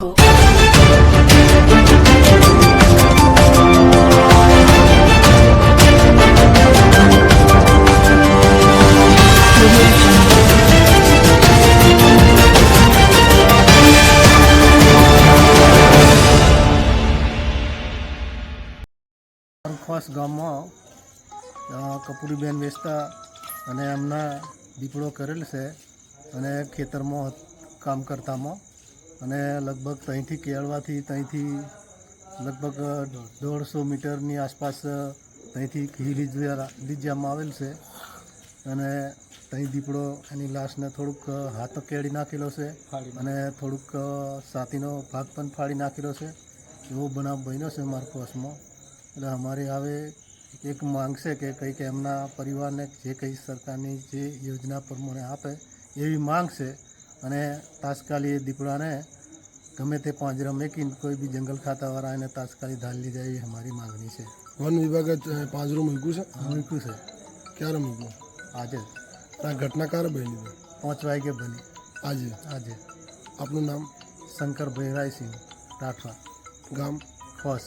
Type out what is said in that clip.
ખાસ ગામમાં કપૂરીબેન વેચતા અને એમના દીપડો કરેલ છે અને ખેતરમાં કામ કરતામાં અને લગભગ ત્યાંથી કેળવાથી ત્યાંથી લગભગ દોઢસો મીટરની આસપાસ ત્યાંથી ઘી લીધા લીધવામાં આવેલ છે. અને ત્યાં દીપડો એની લાશને થોડુંક હાથ કેળી નાખેલો છે અને થોડુંક છાતીનો ભાગ પણ ફાડી નાખેલો છે. એવો બનાવ બન્યો છે મારા કોસમાં. એટલે અમારી હવે એક માંગ છે કે કંઈક એમના પરિવારને જે કંઈ સરકારની જે યોજના પ્રમાણે આપે એવી માંગ છે. અને તાત્કાલિક દીપડાને ગમે તે પાંજરા મેકીને કોઈ બી જંગલ ખાતાવાળા એને તાત્કાલિક ધાલી જાય એવી અમારી માંગણી છે. વન વિભાગે પાંજરું મૂક્યું છે? મૂક્યું છે. ક્યારે મૂક્યું? આજે. આ ઘટના ક્યારે બની? પાંચ વાગે બની. આજે? આજે. આપનું નામ? શંકર ભૈરાયસિંહ રાઠવા. ગામ? ખોસ